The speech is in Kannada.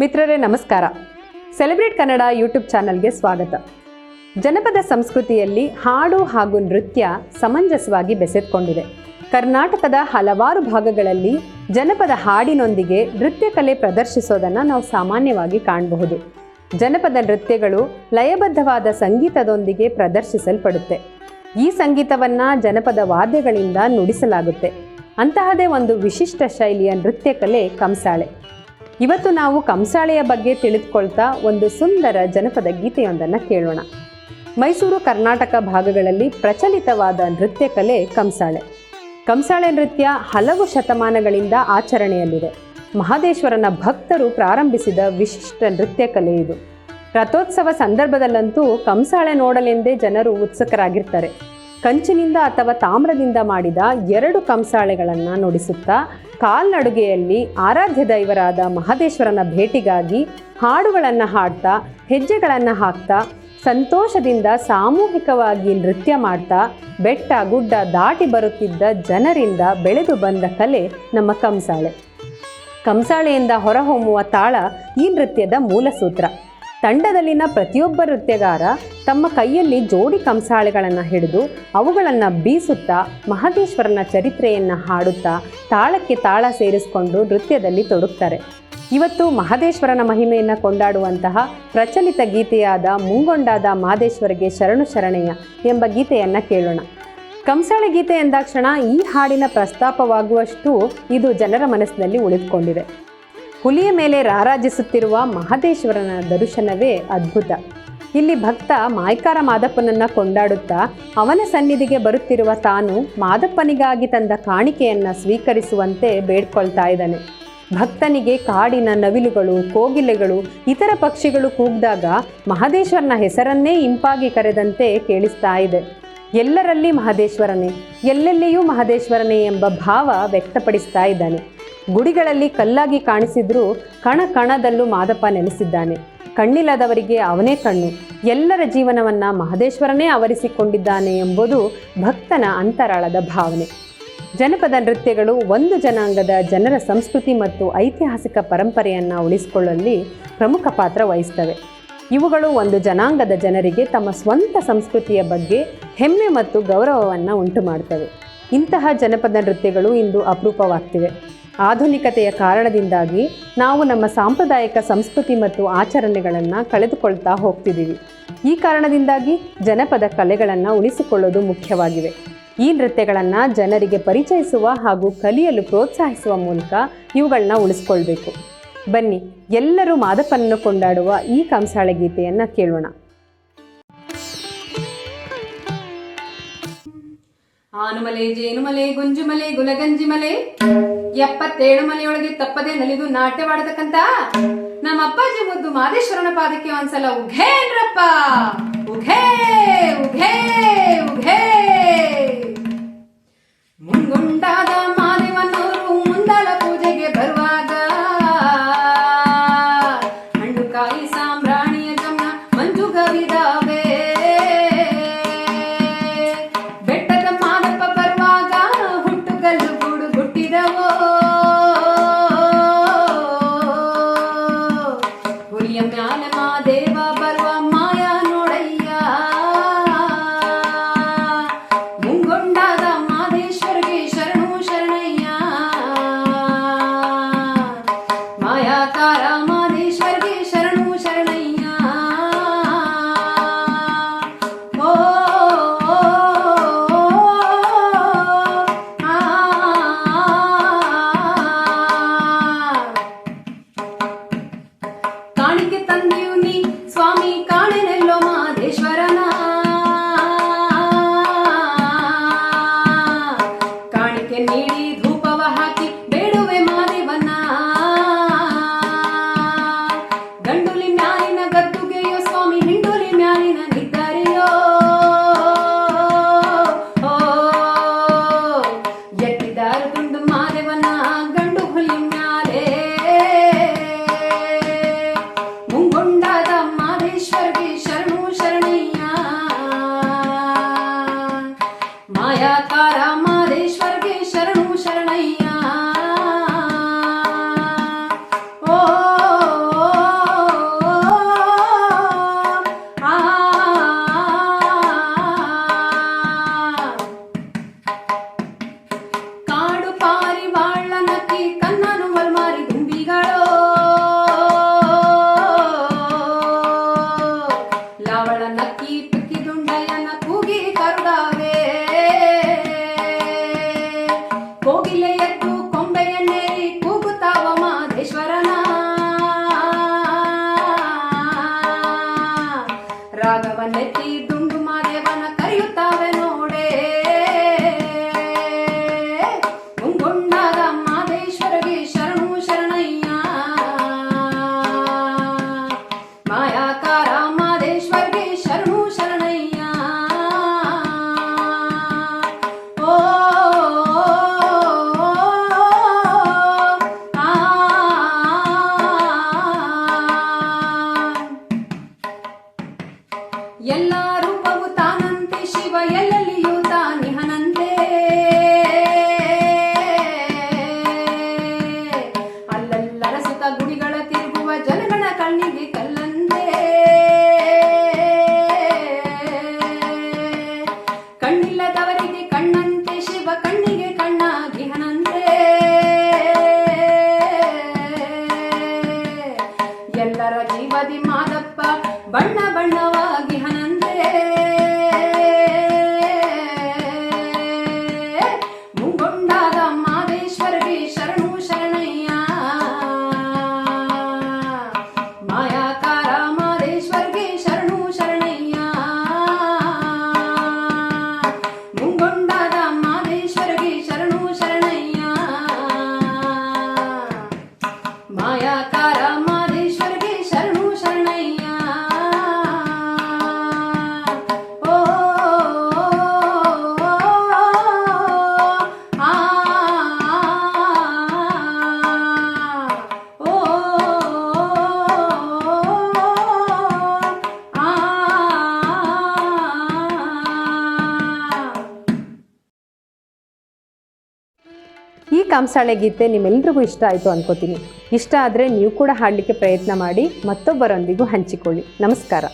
ಮಿತ್ರರೇ, ನಮಸ್ಕಾರ. ಸೆಲೆಬ್ರೇಟ್ ಕನ್ನಡ ಯೂಟ್ಯೂಬ್ ಚಾನಲ್ಗೆ ಸ್ವಾಗತ. ಜನಪದ ಸಂಸ್ಕೃತಿಯಲ್ಲಿ ಹಾಡು ಹಾಗೂ ನೃತ್ಯ ಸಮಂಜಸವಾಗಿ ಬೆಸೆದುಕೊಂಡಿದೆ. ಕರ್ನಾಟಕದ ಹಲವಾರು ಭಾಗಗಳಲ್ಲಿ ಜನಪದ ಹಾಡಿನೊಂದಿಗೆ ನೃತ್ಯ ಕಲೆ ಪ್ರದರ್ಶಿಸೋದನ್ನು ನಾವು ಸಾಮಾನ್ಯವಾಗಿ ಕಾಣಬಹುದು. ಜನಪದ ನೃತ್ಯಗಳು ಲಯಬದ್ಧವಾದ ಸಂಗೀತದೊಂದಿಗೆ ಪ್ರದರ್ಶಿಸಲ್ಪಡುತ್ತೆ. ಈ ಸಂಗೀತವನ್ನ ಜನಪದ ವಾದ್ಯಗಳಿಂದ ನುಡಿಸಲಾಗುತ್ತೆ. ಅಂತಹದೇ ಒಂದು ವಿಶಿಷ್ಟ ಶೈಲಿಯ ನೃತ್ಯ ಕಲೆ ಕಂಸಾಳೆ. ಇವತ್ತು ನಾವು ಕಂಸಾಳೆಯ ಬಗ್ಗೆ ತಿಳಿದುಕೊಳ್ತಾ ಒಂದು ಸುಂದರ ಜನಪದ ಗೀತೆಯೊಂದನ್ನು ಕೇಳೋಣ. ಮೈಸೂರು ಕರ್ನಾಟಕ ಭಾಗಗಳಲ್ಲಿ ಪ್ರಚಲಿತವಾದ ನೃತ್ಯ ಕಲೆ ಕಂಸಾಳೆ. ಕಂಸಾಳೆ ನೃತ್ಯ ಹಲವು ಶತಮಾನಗಳಿಂದ ಆಚರಣೆಯಲ್ಲಿದೆ. ಮಹದೇಶ್ವರನ ಭಕ್ತರು ಪ್ರಾರಂಭಿಸಿದ ವಿಶಿಷ್ಟ ನೃತ್ಯ ಕಲೆ ಇದು. ರಥೋತ್ಸವ ಸಂದರ್ಭದಲ್ಲಂತೂ ಕಂಸಾಳೆ ನೋಡಲೆಂದೇ ಜನರು ಉತ್ಸುಕರಾಗಿರ್ತಾರೆ. ಕಂಚಿನಿಂದ ಅಥವಾ ತಾಮ್ರದಿಂದ ಮಾಡಿದ ಎರಡು ಕಂಸಾಳೆಗಳನ್ನು ನುಡಿಸುತ್ತಾ ಕಾಲ್ನಡುಗೆಯಲ್ಲಿ ಆರಾಧ್ಯ ದೈವರಾದ ಮಹದೇಶ್ವರನ ಭೇಟಿಗಾಗಿ ಹಾಡುಗಳನ್ನು ಹಾಡ್ತಾ, ಹೆಜ್ಜೆಗಳನ್ನು ಹಾಕ್ತಾ, ಸಂತೋಷದಿಂದ ಸಾಮೂಹಿಕವಾಗಿ ನೃತ್ಯ ಮಾಡ್ತಾ, ಬೆಟ್ಟ ಗುಡ್ಡ ದಾಟಿ ಬರುತ್ತಿದ್ದ ಜನರಿಂದ ಬೆಳೆದು ಬಂದ ಕಲೆ ನಮ್ಮ ಕಂಸಾಳೆ. ಕಂಸಾಳೆಯಿಂದ ಹೊರಹೊಮ್ಮುವ ತಾಳ ಈ ನೃತ್ಯದ ಮೂಲ ಸೂತ್ರ ತಂಡದಲ್ಲಿನ ಪ್ರತಿಯೊಬ್ಬ ನೃತ್ಯಗಾರ ತಮ್ಮ ಕೈಯಲ್ಲಿ ಜೋಡಿ ಕಂಸಾಳೆಗಳನ್ನು ಹಿಡಿದು ಅವುಗಳನ್ನು ಬೀಸುತ್ತಾ ಮಹದೇಶ್ವರನ ಚರಿತ್ರೆಯನ್ನು ಹಾಡುತ್ತಾ ತಾಳಕ್ಕೆ ತಾಳ ಸೇರಿಸಿಕೊಂಡು ನೃತ್ಯದಲ್ಲಿ ತೊಡಗುತ್ತಾರೆ ಇವತ್ತು ಮಹದೇಶ್ವರನ ಮಹಿಮೆಯನ್ನು ಕೊಂಡಾಡುವಂತಹ ಪ್ರಚಲಿತ ಗೀತೆಯಾದ ಮುಂಗೊಂಡಾದ ಮಾದೇಶ್ವರಿಗೆ ಶರಣು ಶರಣೆಯ ಎಂಬ ಗೀತೆಯನ್ನು ಕೇಳೋಣ. ಕಂಸಾಳೆ ಗೀತೆ ಎಂದಾಕ್ಷಣ ಈ ಹಾಡಿನ ಪ್ರಸ್ತಾಪವಾಗುವಷ್ಟು ಇದು ಜನರ ಮನಸ್ಸಿನಲ್ಲಿ ಉಳಿದುಕೊಂಡಿದೆ. ಹುಲಿಯ ಮೇಲೆ ರಾರಾಜಿಸುತ್ತಿರುವ ಮಹದೇಶ್ವರನ ದರ್ಶನವೇ ಅದ್ಭುತ. ಇಲ್ಲಿ ಭಕ್ತ ಮಾಯ್ಕಾರ ಮಾದಪ್ಪನನ್ನ ಕೊಂಡಾಡುತ್ತಾ ಅವನ ಸನ್ನಿಧಿಗೆ ಬರುತ್ತಿರುವ ತಾನು ಮಾದಪ್ಪನಿಗಾಗಿ ತಂದ ಕಾಣಿಕೆಯನ್ನ ಸ್ವೀಕರಿಸುವಂತೆ ಬೇಡ್ಕೊಳ್ತಾ ಇದ್ದಾನೆ. ಭಕ್ತನಿಗೆ ಕಾಡಿನ ನವಿಲುಗಳು, ಕೋಗಿಲೆಗಳು, ಇತರ ಪಕ್ಷಿಗಳು ಕೂಗ್ದಾಗ ಮಹದೇಶ್ವರನ ಹೆಸರನ್ನೇ ಇಂಪಾಗಿ ಕರೆದಂತೆ ಕೇಳಿಸ್ತಾ ಇದೆ. ಎಲ್ಲರಲ್ಲಿ ಮಹದೇಶ್ವರನೇ, ಎಲ್ಲೆಲ್ಲಿಯೂ ಮಹದೇಶ್ವರನೇ ಎಂಬ ಭಾವ ವ್ಯಕ್ತಪಡಿಸ್ತಾ ಇದ್ದಾನೆ. ಗುಡಿಗಳಲ್ಲಿ ಕಲ್ಲಾಗಿ ಕಾಣಿಸಿದ್ರೂ ಕಣ ಕಣದಲ್ಲೂ ಮಾದಪ್ಪ ನೆಲೆಸಿದ್ದಾನೆ. ಕಣ್ಣಿಲ್ಲದವರಿಗೆ ಅವನೇ ಕಣ್ಣು. ಎಲ್ಲರ ಜೀವನವನ್ನ ಮಹದೇಶ್ವರನೇ ಆವರಿಸಿಕೊಂಡಿದ್ದಾನೆ ಎಂಬುದು ಭಕ್ತನ ಅಂತರಾಳದ ಭಾವನೆ. ಜನಪದ ನೃತ್ಯಗಳು ಒಂದು ಜನಾಂಗದ ಜನರ ಸಂಸ್ಕೃತಿ ಮತ್ತು ಐತಿಹಾಸಿಕ ಪರಂಪರೆಯನ್ನು ಉಳಿಸಿಕೊಳ್ಳುವಲ್ಲಿ ಪ್ರಮುಖ ಪಾತ್ರ ವಹಿಸ್ತವೆ. ಇವುಗಳು ಒಂದು ಜನಾಂಗದ ಜನರಿಗೆ ತಮ್ಮ ಸ್ವಂತ ಸಂಸ್ಕೃತಿಯ ಬಗ್ಗೆ ಹೆಮ್ಮೆ ಮತ್ತು ಗೌರವವನ್ನು ಉಂಟು ಮಾಡ್ತವೆ ಇಂತಹ ಜನಪದ ನೃತ್ಯಗಳು ಇಂದು ಅಪರೂಪವಾಗ್ತಿವೆ. ಆಧುನಿಕತೆಯ ಕಾರಣದಿಂದಾಗಿ ನಾವು ನಮ್ಮ ಸಾಂಪ್ರದಾಯಿಕ ಸಂಸ್ಕೃತಿ ಮತ್ತು ಆಚರಣೆಗಳನ್ನು ಕಳೆದುಕೊಳ್ತಾ ಹೋಗ್ತಿದ್ದೀವಿ. ಈ ಕಾರಣದಿಂದಾಗಿ ಜನಪದ ಕಲೆಗಳನ್ನು ಉಳಿಸಿಕೊಳ್ಳೋದು ಮುಖ್ಯವಾಗಿವೆ. ಈ ನೃತ್ಯಗಳನ್ನು ಜನರಿಗೆ ಪರಿಚಯಿಸುವ ಹಾಗೂ ಕಲಿಯಲು ಪ್ರೋತ್ಸಾಹಿಸುವ ಮೂಲಕ ಇವುಗಳನ್ನ ಉಳಿಸ್ಕೊಳ್ಬೇಕು. ಬನ್ನಿ, ಎಲ್ಲರೂ ಮಾದಪ್ಪನನ್ನು ಕೊಂಡಾಡುವ ಈ ಕಂಸಾಳೆ ಗೀತೆಯನ್ನು ಕೇಳೋಣ. ಆನುಮಲೆ ಜೇನುಮಲೆ ಗುಂಜುಮಲೆ ಗುಲಗಂಜಿಮಲೆ ಎಪ್ಪತ್ತೇಳು ಮಲೆಯೊಳಗೆ ತಪ್ಪದೆ ನಲಿದು ನಾಟ್ಯವಾಡತಕ್ಕಂತ ನಮ್ಮ ಅಪ್ಪಾಜಿ ಮುದ್ದು ಮಾದೇಶ್ವರನ ಪಾದಕ್ಕೆ ಒಂದ್ಸಲ ಉಘೇನ್ರಪ್ಪ ಉಘೇ ಉಘೇ ಉಘೇ! ಮುಂಗುಂಟಾದ मुंड मारे बना ಕೋಗಿಲೆಯ ಕೂ ಕಂಸಾಳೆ ಗೀತೆ ನಿಮ್ಮೆಲ್ರಿಗೂ ಇಷ್ಟ ಆಯಿತು ಅನ್ಕೋತೀನಿ. ಇಷ್ಟ ಆದರೆ ನೀವು ಕೂಡ ಹಾಡಲಿಕ್ಕೆ ಪ್ರಯತ್ನ ಮಾಡಿ ಮತ್ತೊಬ್ಬರೊಂದಿಗೂ ಹಂಚಿಕೊಳ್ಳಿ. ನಮಸ್ಕಾರ.